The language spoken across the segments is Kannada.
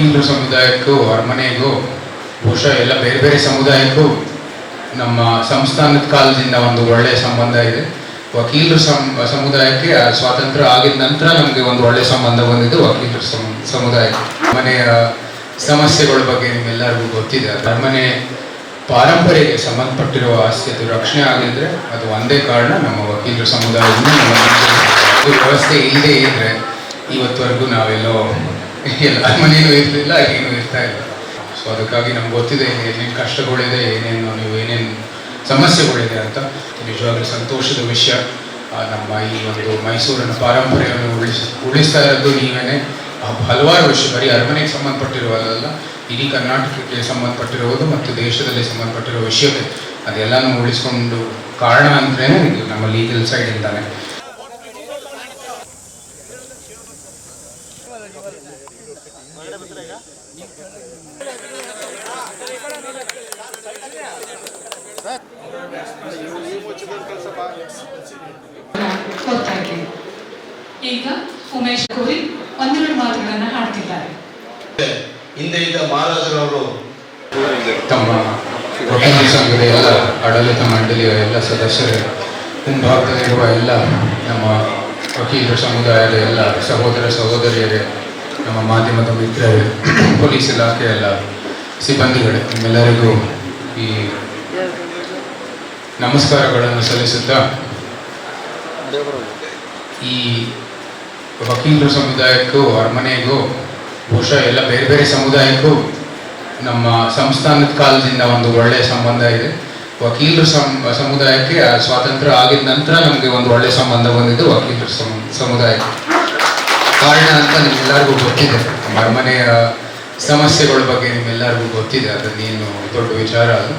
ವಕೀಲರ ಸಮುದಾಯಕ್ಕೂ ಅರಮನೆಗೂ ಬಹುಶಃ ಎಲ್ಲ ಬೇರೆ ಬೇರೆ ಸಮುದಾಯಕ್ಕೂ ನಮ್ಮ ಸಂಸ್ಥಾನದ ಕಾಲದಿಂದ ಒಂದು ಒಳ್ಳೆಯ ಸಂಬಂಧ ಇದೆ. ವಕೀಲರ ಸಮ ಸಮುದಾಯಕ್ಕೆ ಸ್ವಾತಂತ್ರ್ಯ ಆಗಿದ ನಂತರ ನಮಗೆ ಒಂದು ಒಳ್ಳೆಯ ಸಂಬಂಧ ಬಂದಿದ್ದು ವಕೀಲರ ಸಮ ಸಮುದಾಯಕ್ಕೆ ಮನೆಯ ಸಮಸ್ಯೆಗಳ ಬಗ್ಗೆ ನಿಮ್ಮೆಲ್ಲರಿಗೂ ಗೊತ್ತಿದೆ. ಅರಮನೆ ಪಾರಂಪರೆಗೆ ಸಂಬಂಧಪಟ್ಟಿರುವ ಆಸ್ತಿ ಅದು ರಕ್ಷಣೆ ಆಗಿದ್ರೆ ಅದು ಒಂದೇ ಕಾರಣ ನಮ್ಮ ವಕೀಲರ ಸಮುದಾಯದಿಂದ ವ್ಯವಸ್ಥೆ ಇಲ್ಲದೆ ಇದ್ರೆ ಇವತ್ತವರೆಗೂ ನಾವೆಲ್ಲೋ ಎಲ್ಲ ಮನೇಲೂ ಇರಲಿಲ್ಲ ಏನೂ ಇರ್ತಾ ಇಲ್ಲ. ಸೊ ಅದಕ್ಕಾಗಿ ನಮ್ಗೆ ಗೊತ್ತಿದೆ ಏನೇನು ಕಷ್ಟಗಳಿದೆ ಏನೇನು ನೀವು ಏನೇನು ಸಮಸ್ಯೆಗಳಿದೆ ಅಂತ. ನಿಜವಾಗ್ಲೂ ಸಂತೋಷದ ವಿಷಯ. ನಮ್ಮ ಈ ಒಂದು ಮೈಸೂರಿನ ಪಾರಂಪರ್ಯವನ್ನು ಉಳಿಸ್ ಉಳಿಸ್ತಾ ಇರೋದು ನೀವೇನೆ. ಆ, ಹಲವಾರು ವಿಷಯ ಬರೀ ಅರಮನೆಗೆ ಸಂಬಂಧಪಟ್ಟಿರುವಲ್ಲ ಇಡೀ ಕರ್ನಾಟಕಕ್ಕೆ ಸಂಬಂಧಪಟ್ಟಿರುವುದು ಮತ್ತು ದೇಶದಲ್ಲಿ ಸಂಬಂಧಪಟ್ಟಿರೋ ವಿಷಯವೇ. ಅದೆಲ್ಲನೂ ಉಳಿಸ್ಕೊಂಡು ಕಾರಣ ಅಂದ್ರೆ ನಮ್ಮ ಲೀಗಲ್ ಸೈಡಿಂದಾನೆ ಈಗ ಉಮೇಶ್ ಕೋರಿ ಒಂದೆರಡು ಮಾತುಗಳನ್ನು ಹಾಡ್ತಿದ್ದಾರೆ ಹಿಂದೆ ಇದ್ದ ಮಹಾರಾಜರವರು ತಮ್ಮ ವಕೀಲ ಸಂಘದ ಎಲ್ಲ ಆಡಳಿತ ಮಂಡಳಿಯ ಎಲ್ಲ ಸದಸ್ಯರು ಮುಂಭಾಗದಲ್ಲಿರುವ ಎಲ್ಲ ನಮ್ಮ ವಕೀಲರ ಸಮುದಾಯದ ಎಲ್ಲ ಸಹೋದರ ಸಹೋದರಿಯರೇ ನಮ್ಮ ಮಾಧ್ಯಮದ ಮಿತ್ರ ಪೊಲೀಸ್ ಇಲಾಖೆ ಎಲ್ಲ ಸಿಬ್ಬಂದಿಗಳೇ, ನಿಮ್ಮೆಲ್ಲರಿಗೂ ಈ ನಮಸ್ಕಾರಗಳನ್ನು ಸಲ್ಲಿಸುತ್ತಾ ಈ ವಕೀಲರ ಸಮುದಾಯಕ್ಕೂ, ಅರಮನೆಗೂ, ಬಹುಶಃ ಎಲ್ಲ ಬೇರೆ ಬೇರೆ ಸಮುದಾಯಕ್ಕೂ ನಮ್ಮ ಸಂಸ್ಥಾನದ ಕಾಲದಿಂದ ಒಂದು ಒಳ್ಳೆಯ ಸಂಬಂಧ ಇದೆ. ವಕೀಲರ ಸಮುದಾಯಕ್ಕೆ ಸ್ವಾತಂತ್ರ್ಯ ಆಗಿದ ನಂತರ ನಮಗೆ ಒಂದು ಒಳ್ಳೆಯ ಸಂಬಂಧ ಬಂದಿದ್ದು ವಕೀಲರ ಸಮ ಸಮುದಾಯಕ್ಕೆ. ಕಾರಣ ಅಂತ ನಿಮ್ಮೆಲ್ಲರಿಗೂ ಗೊತ್ತಿದೆ. ಅರಮನೆಯ ಸಮಸ್ಯೆಗಳ ಬಗ್ಗೆ ನಿಮ್ಮೆಲ್ಲರಿಗೂ ಗೊತ್ತಿದೆ. ಅದನ್ನೇನು ದೊಡ್ಡ ವಿಚಾರ ಅದು.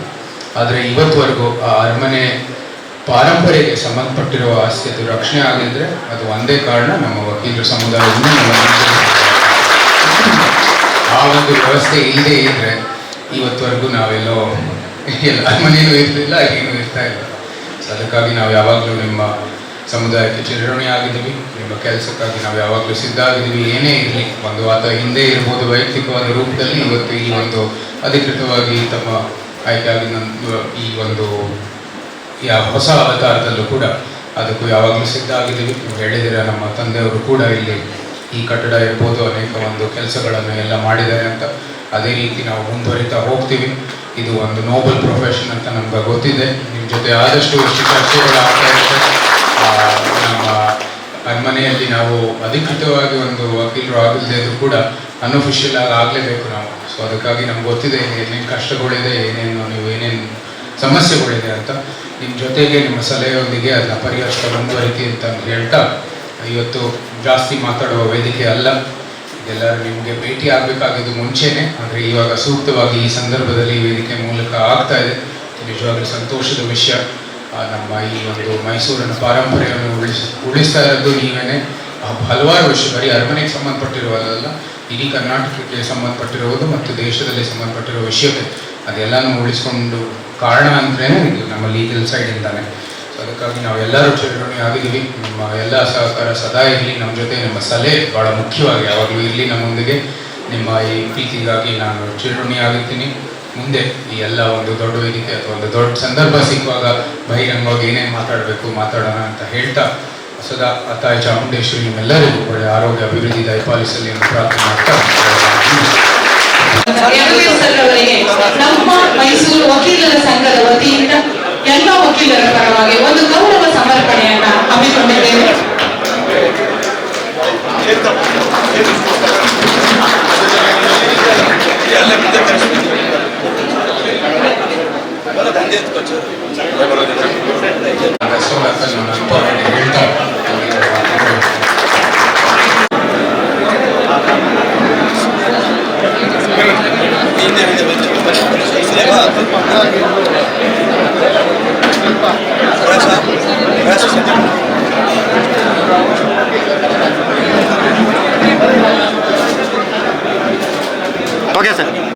ಆದರೆ ಇವತ್ತುವರೆಗೂ ಆ ಅರಮನೆ ಪಾರಂಪರೆಗೆ ಸಂಬಂಧಪಟ್ಟಿರುವ ಆಸ್ತಿ ಅದು ರಕ್ಷಣೆ ಆಗಿದ್ರೆ ಅದು ಒಂದೇ ಕಾರಣ ನಮ್ಮ ವಕೀಲರ ಸಮುದಾಯದಿಂದ ಆ ಒಂದು ವ್ಯವಸ್ಥೆ ಇಲ್ಲದೆ ಇದ್ದರೆ ಇವತ್ತುವರೆಗೂ ನಾವೆಲ್ಲೋ ಅರಮನೆಯೂ ಇರಲಿಲ್ಲ, ಏನೂ ಇರ್ತಾ ಇಲ್ಲ. ಅದಕ್ಕಾಗಿ ನಾವು ಯಾವಾಗಲೂ ನಿಮ್ಮ ಸಮುದಾಯಕ್ಕೆ ಚಿರಋಣಿ ಆಗಿದ್ದೀವಿ. ನಿಮ್ಮ ಕೆಲಸಕ್ಕಾಗಿ ನಾವು ಯಾವಾಗಲೂ ಸಿದ್ಧ ಆಗಿದ್ದೀವಿ ಏನೇ ಇರಲಿ, ಒಂದು ಆತ ಹಿಂದೆ ಇರ್ಬೋದು, ವೈಯಕ್ತಿಕವಾದ ರೂಪದಲ್ಲಿ ಇವತ್ತು ಈ ಒಂದು ಅಧಿಕೃತವಾಗಿ ತಮ್ಮ ಆಯ್ಕೆ ನನ್ನ ಈ ಒಂದು ಯಾವ ಹೊಸ ಅವತಾರದಲ್ಲೂ ಕೂಡ ಅದಕ್ಕೂ ಯಾವಾಗಲೂ ಸಿದ್ಧ ಆಗಿದ್ದೀವಿ ನೀವು ಹೇಳಿದಿರ ನಮ್ಮ ತಂದೆಯವರು ಕೂಡ ಇಲ್ಲಿ ಈ ಕಟ್ಟಡ ಇರ್ಬೋದು, ಅನೇಕ ಒಂದು ಕೆಲಸಗಳನ್ನು ಎಲ್ಲ ಮಾಡಿದ್ದಾರೆ ಅಂತ. ಅದೇ ರೀತಿ ನಾವು ಮುಂದುವರಿತಾ ಹೋಗ್ತೀವಿ. ಇದು ಒಂದು ನೋಬಲ್ ಪ್ರೊಫೆಷನ್ ಅಂತ ನಮ್ಗೆ ಗೊತ್ತಿದೆ. ನಿಮ್ಮ ಜೊತೆ ಆದಷ್ಟು ಇಷ್ಟು ಚರ್ಚೆಗಳು ಆಗ್ತಾ ಅರಮನೆಯಲ್ಲಿ ನಾವು ಅಧಿಕೃತವಾಗಿ ಒಂದು ವಕೀಲರು ಆಗಲ್ದೇ ಇದ್ರು ಕೂಡ ಅನ್ಅಫಿಷಿಯಲ್ ಆಗಿ ಆಗಲೇಬೇಕು ನಾವು. ಸೊ ಅದಕ್ಕಾಗಿ ನಮ್ಗೆ ಗೊತ್ತಿದೆ ಏನೇನು ಕಷ್ಟಗಳಿದೆ, ಏನೇನು ನೀವು ಏನೇನು ಸಮಸ್ಯೆಗಳಿದೆ ಅಂತ. ನಿಮ್ಮ ಜೊತೆಗೆ ನಿಮ್ಮ ಸಲಹೆಯೊಂದಿಗೆ ಅದನ್ನ ಪರಿಹರಿಸ್ತಾ ಮುಂದುವರಿತಿ ಅಂತ ಹೇಳ್ತಾ, ಇವತ್ತು ಜಾಸ್ತಿ ಮಾತಾಡುವ ವೇದಿಕೆ ಅಲ್ಲ. ಇದೆಲ್ಲರೂ ನಿಮಗೆ ಭೇಟಿ ಆಗಬೇಕಾಗಿದ್ದು ಮುಂಚೆನೆ, ಆದರೆ ಇವಾಗ ಸೂಕ್ತವಾಗಿ ಈ ಸಂದರ್ಭದಲ್ಲಿ ವೇದಿಕೆ ಮೂಲಕ ಆಗ್ತಾ ಇದೆ. ನಿಜವಾಗ್ಲೂ ಸಂತೋಷದ ವಿಷಯ. ನಮ್ಮ ಈ ಒಂದು ಮೈಸೂರಿನ ಪಾರಂಪರೆಯನ್ನು ಉಳಿಸಿ ಉಳಿಸ್ತಾ ಇರೋದು ನೀವೇನೆ ಹಲವಾರು ವರ್ಷ ಬರೀ ಅರಮನೆಗೆ ಸಂಬಂಧಪಟ್ಟಿರುವುದಲ್ಲ ಇಡೀ ಕರ್ನಾಟಕಕ್ಕೆ ಸಂಬಂಧಪಟ್ಟಿರುವುದು ಮತ್ತು ದೇಶದಲ್ಲಿ ಸಂಬಂಧಪಟ್ಟಿರುವ ವಿಷಯವೇ ಅದೆಲ್ಲನೂ ಉಳಿಸ್ಕೊಂಡು ಕಾರಣ ಅಂದ್ರೆ ಇದು ನಮ್ಮ ಲೀಗಲ್ ಸೈಡಿಂದಾನೆ ಸೊ ಅದಕ್ಕಾಗಿ ನಾವು ಎಲ್ಲರೂ ಚಿರಋಣಿ ಆಗಿದ್ದೀವಿ. ನಿಮ್ಮ ಎಲ್ಲ ಸಹಕಾರ ಸದಾ ಇರಲಿ. ನಮ್ಮ ಜೊತೆ ನಿಮ್ಮ ಸಲಹೆ ಭಾಳ ಮುಖ್ಯವಾಗಿ ಯಾವಾಗಲೂ ಇರಲಿ ನಮ್ಮೊಂದಿಗೆ ನಿಮ್ಮ ಈ ಪ್ರೀತಿಗಾಗಿ ನಾನು ಚಿರಋಣಿ ಆಗಿರ್ತೀನಿ. ಮುಂದೆ ಈ ಎಲ್ಲ ಒಂದು ದೊಡ್ಡ ವೇದಿಕೆ ಅಥವಾ ಒಂದು ದೊಡ್ಡ ಸಂದರ್ಭ ಸಿಕ್ಕುವಾಗ ಬಹಿರಂಗವಾಗಿ ಏನೇನು ಮಾತಾಡಬೇಕು, ಮಾತಾಡೋಣ ಅಂತ ಹೇಳ್ತಾ ಸದಾ ಅತಾಯ ಚಾಮುಂಡೇಶ್ವರಿ ನಿಮ್ಮೆಲ್ಲರಿಗೂ ಒಳ್ಳೆ ಆರೋಗ್ಯ ಅಭಿವೃದ್ಧಿ ದಯಪಾಲಿಸಲಿ ಎಂದು ಪ್ರಾರ್ಥನೆ ಮಾಡ್ತಾ ನಮ್ಮ ಮೈಸೂರು ವಕೀಲರ ಸಂಘದ ವತಿಯಿಂದ ಎಲ್ಲ ವಕೀಲರ ಪರವಾಗಿ ಒಂದು ಗೌರವ ಸಮರ್ಪಣೆಯನ್ನ ಹಮ್ಮಿಕೊಂಡಿದ್ದೇವೆ. 자.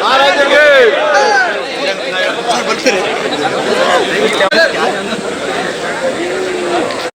나라 되게